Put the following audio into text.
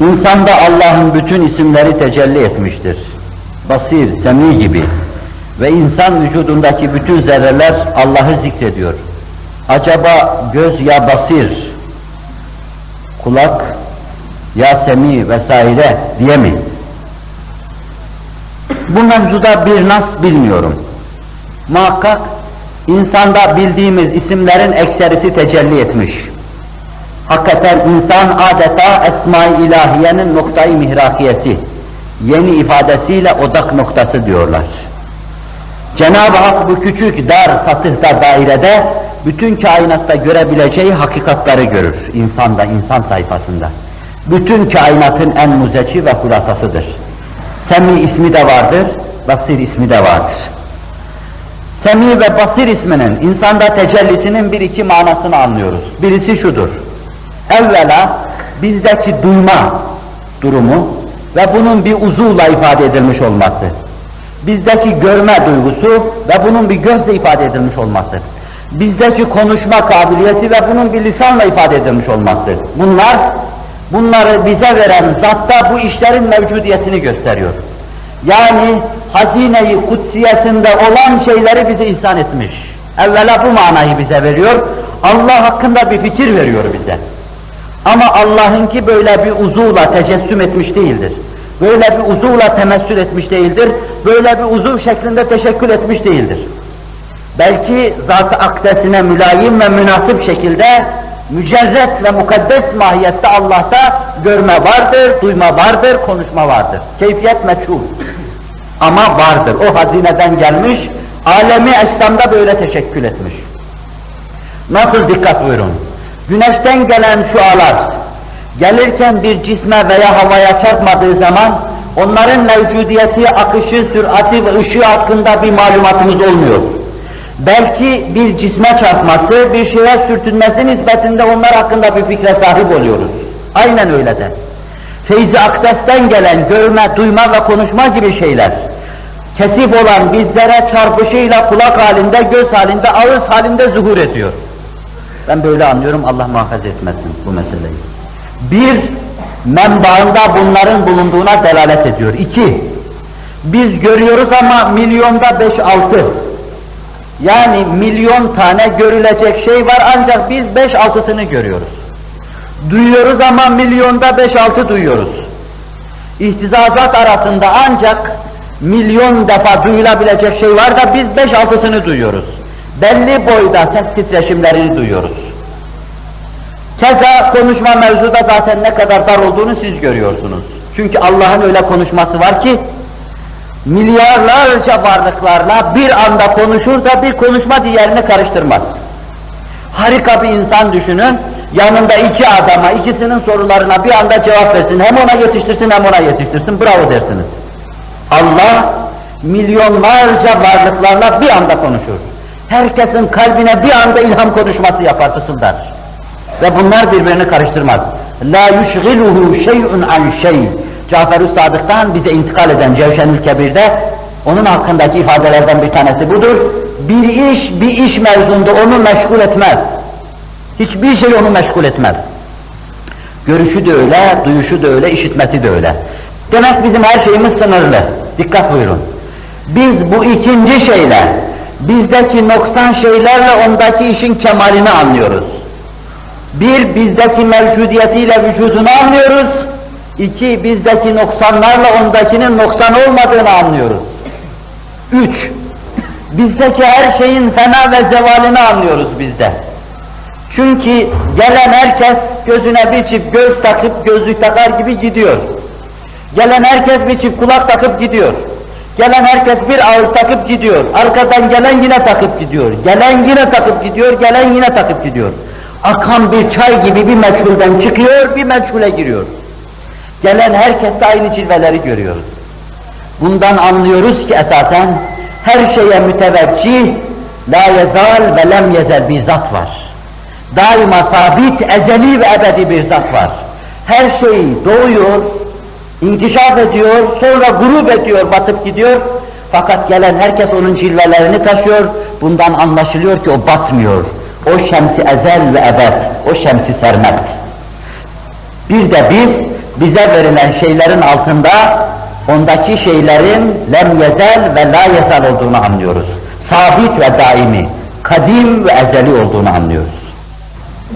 İnsanda Allah'ın bütün isimleri tecelli etmiştir. Basir, semi gibi. Ve insan vücudundaki bütün zerreler Allah'ı zikrediyor. Acaba göz ya basir, kulak ya semi vesaire diye mi? Bu mevzuda bir nas bilmiyorum. Muhakkak insanda bildiğimiz isimlerin ekserisi tecelli etmiş. Hakikaten insan adeta Esma-i İlahiye'nin noktayı mihrakiyesi, yeni ifadesiyle odak noktası diyorlar. Cenab-ı Hak bu küçük dar satıhta dairede bütün kainatta görebileceği hakikatları görür insanda, insan sayfasında. Bütün kainatın en muzeci ve hulasasıdır. Semi ismi de vardır, Basir ismi de vardır. Semi ve Basir isminin insanda tecellisinin bir iki manasını anlıyoruz. Birisi şudur. Evvela bizdeki duyma durumu ve bunun bir uzuvla ifade edilmiş olması. Bizdeki görme duygusu ve bunun bir gözle ifade edilmiş olması. Bizdeki konuşma kabiliyeti ve bunun bir lisanla ifade edilmiş olması. Bunlar, bunları bize veren zatta bu işlerin mevcudiyetini gösteriyor. Yani hazine-i olan şeyleri bize ihsan etmiş. Evvela bu manayı bize veriyor. Allah hakkında bir fikir veriyor bize. Ama Allah'ınki böyle bir uzuvla tecessüm etmiş değildir. Böyle bir uzuvla temessül etmiş değildir. Böyle bir uzuv şeklinde teşekkül etmiş değildir. Belki zat-ı akdesine mülayim ve münasip şekilde mücerret ve mukaddes mahiyette Allah'ta görme vardır, duyma vardır, konuşma vardır. Keyfiyet meçhul. Ama vardır. O hazineden gelmiş, alemi eşlamda böyle teşekkül etmiş. Nasıl dikkat buyurun. Güneşten gelen şualar gelirken bir cisme veya havaya çarpmadığı zaman onların mevcudiyeti, akışı, sürati ve ışığı hakkında bir malumatımız olmuyor. Belki bir cisme çarpması, bir şeye sürtünmesi nispetinde onlar hakkında bir fikre sahip oluyoruz. Aynen öyle de. Feyzi Akdes'ten gelen görme, duyma ve konuşma gibi şeyler, kesip olan bizlere çarpışıyla kulak halinde, göz halinde, ağız halinde zuhur ediyor. Ben böyle anlıyorum, Allah muhafaza etmesin bu meseleyi. Bir, menbaında bunların bulunduğuna delalet ediyor. İki, biz görüyoruz ama milyonda beş altı. Yani milyon tane görülecek şey var ancak biz beş altısını görüyoruz. Duyuyoruz ama milyonda beş altı duyuyoruz. İhtizazat arasında ancak milyon defa duyulabilecek şey var da biz beş altısını duyuyoruz. Belli boyda ses titreşimlerini duyuyoruz. Keza konuşma mevzuda zaten ne kadar dar olduğunu siz görüyorsunuz. Çünkü Allah'ın öyle konuşması var ki, milyarlarca varlıklarla bir anda konuşur da bir konuşma diğerini karıştırmaz. Harika bir insan düşünün, yanında iki adama, ikisinin sorularına bir anda cevap versin, hem ona yetiştirsin hem ona yetiştirsin, bravo dersiniz. Allah milyonlarca varlıklarla bir anda konuşur. Herkesin kalbine bir anda ilham konuşması yapar, fısıldar. Ve bunlar birbirini karıştırmaz. La yushghiluhu şey'un an şey. Cafer-ü Sadık'tan bize intikal eden Cevşenül Kebir'de onun hakkındaki ifadelerden bir tanesi budur. Bir iş, bir iş mevzunda onu meşgul etmez. Hiçbir şey onu meşgul etmez. Görüşü de öyle, duyuşu da öyle, işitmesi de öyle. Demek bizim her şeyimiz sınırlı. Dikkat buyurun. Biz bu ikinci şeyle, bizdeki noksan şeylerle ondaki işin kemalini anlıyoruz. Bir, bizdeki mevcudiyetiyle vücudunu anlıyoruz. İki, bizdeki noksanlarla ondakinin noksan olmadığını anlıyoruz. Üç, bizdeki her şeyin fena ve zevalini anlıyoruz bizde. Çünkü gelen herkes gözüne bir çift göz takıp gözlük takar gibi gidiyor. Gelen herkes bir çift kulak takıp gidiyor. Gelen herkes bir ağız takıp gidiyor. Arkadan gelen yine takıp gidiyor. Gelen yine takıp gidiyor, gelen yine takıp gidiyor. Akan bir çay gibi bir meçhulden çıkıyor, bir meçhule giriyor. Gelen herkeste aynı cilveleri görüyoruz. Bundan anlıyoruz ki esasen her şeye müteveccih, la yezal ve lem yezel bir zat var. Daima sabit, ezeli ve ebedi bir zat var. Her şey doğuyor, inkişaf ediyor, sonra grup ediyor, batıp gidiyor. Fakat gelen herkes onun cilvelerini taşıyor. Bundan anlaşılıyor ki o batmıyor. O şemsi ezel ve ebed, o şemsi sermet. Bir de biz bize verilen şeylerin altında ondaki şeylerin lem yezel ve la yezel olduğunu anlıyoruz. Sabit ve daimi, kadim ve ezeli olduğunu anlıyoruz.